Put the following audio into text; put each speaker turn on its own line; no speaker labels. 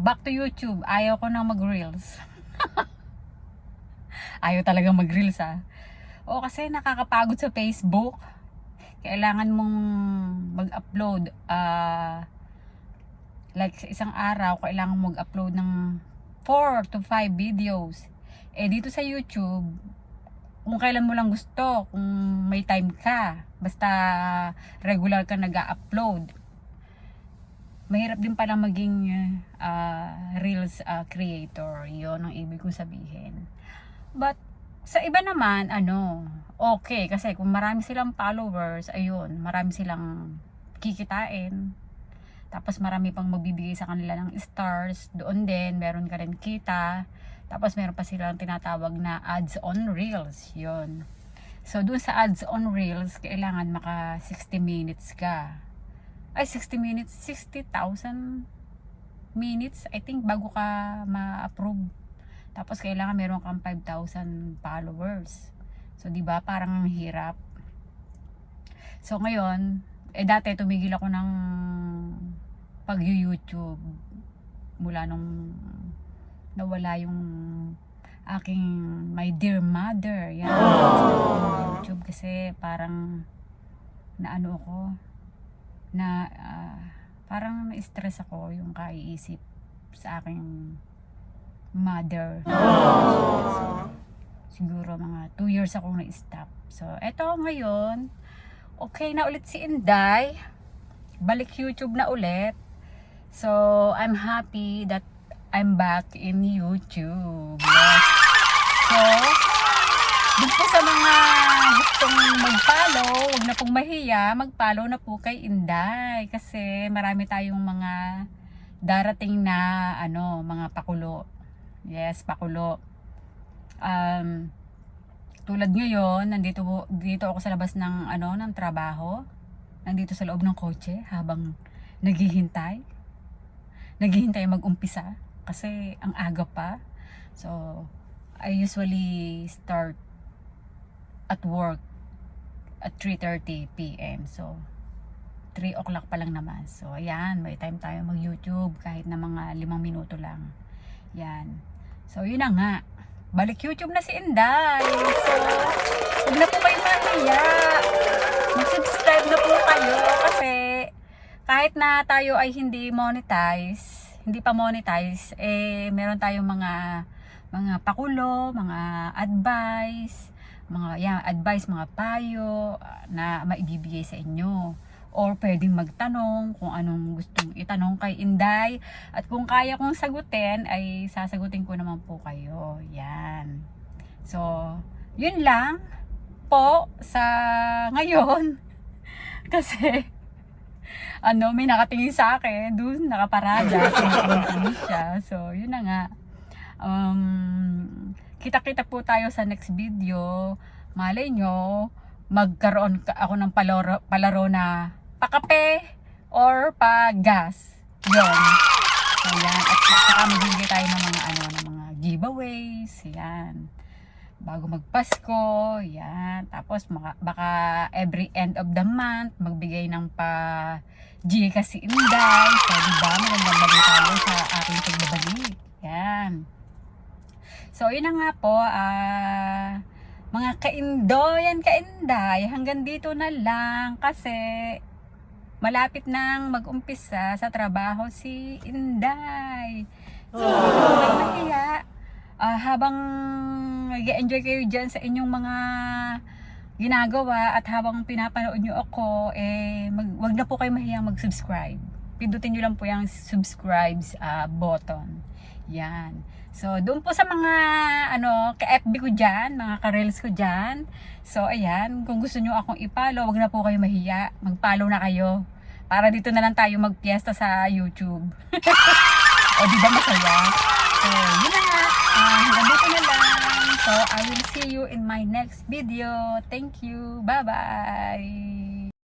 back to YouTube. Ayaw ko nang mag-reels. Ayaw talaga mag-reels ah. O kasi nakakapagod sa Facebook. Kailangan mong mag-upload. ah like sa isang araw, kailangan mong mag-upload ng 4 to 5 videos. Eh dito sa YouTube, kung kailan mo lang gusto, kung may time ka, basta regular ka nag-upload. Mahirap din pala maging ah, Reels ah, creator. Yon ang ibig kong sabihin. But, sa iba naman, ano, okay. Kasi kung marami silang followers, ayun, marami silang kikitain. Tapos marami pang magbibigay sa kanila ng stars. Doon din, meron ka rin kita. Tapos meron pa silang tinatawag na ads on reels. Yun. So, doon sa ads on reels, kailangan maka 60 minutes ka. Ay, 60 minutes, 60,000 minutes, I think, bago ka ma-approve. Tapos, kailangan meron kang 5,000 followers. So, di ba parang ang hirap. So, ngayon, eh dati tumigil ako ng pag-YouTube mula nung nawala yung aking my dear mother. Yan. YouTube kasi parang naano ako na ah, parang na-stress ako yung kaiisip sa aking mother. So, siguro mga 2 years akong na-stop. So, eto ngayon, okay na ulit si Inday. Balik YouTube na ulit. So, I'm happy that I'm back in YouTube. Yes. So, dun po sa mga gustong mag-follow, huwag na pong mahiya, mag-follow na po kay Inday. Kasi marami tayong mga darating na ano, mga pakulo. Yes, pakulo. Um, tulad ngayon, nandito dito ako sa labas ng ano ng trabaho. Nandito sa loob ng kotse habang naghihintay. Naghihintay mag-umpisa kasi ang aga pa. So, I usually start at work at 3:30 PM. So, 3 o'clock pa lang naman. So, ayan, may time tayo mag-YouTube kahit na mga limang minuto lang. Yan. So, yun na nga. Balik YouTube na si Inday. So, huwag na po kayo mahiya. Mag-subscribe na po kayo kasi kahit na tayo ay hindi monetize, hindi pa monetize, eh, meron tayong mga mga pakulo, mga advice, mga yeah, advice, mga payo ah, na maibibigay sa inyo. Or pwedeng magtanong kung anong gustong itanong kay Inday. At kung kaya kong sagutin, ay sasagutin ko naman po kayo. Yan. So, yun lang po sa ngayon. Kasi, ano, may nakatingin sa akin, dun, nakaparada, siya. So, yun na nga. Um, kita-kita po tayo sa next video. Malay nyo, magkaroon ka ako ng palaro, palaro na pakape or pa-gas. Yun. So, yan. At saka magbibigay tayo ng mga ano, ng mga giveaways. Yan. Bago magpasko. Yan. Tapos, maka, baka every end of the month, magbigay ng pa G kasi Inday. So, diba? Magandang balik tayo sa ating pagbabalik. So, yun na nga po. Ah... mga kaindoyan, kainday, hanggang dito na lang kasi malapit nang mag-umpisa sa trabaho si Inday. So, huwag mahiya. Ah, habang nag-enjoy kayo dyan sa inyong mga ginagawa at habang pinapanood nyo ako, eh, mag, wag na po kayo mahiyang mag-subscribe. Pindutin nyo lang po yung subscribes ah, button. Yan. So, doon po sa mga, ano, ka-FB ko dyan, mga ka-reels ko dyan. So, ayan, kung gusto nyo akong ipalo, wag na po kayo mahiya. Mag-follow na kayo. Para dito na lang tayo magpiesta sa YouTube. o, di ba masaya? So, yun na nga. Ah, hanggang dito na lang. So, I will see you in my next video. Thank you. Bye-bye.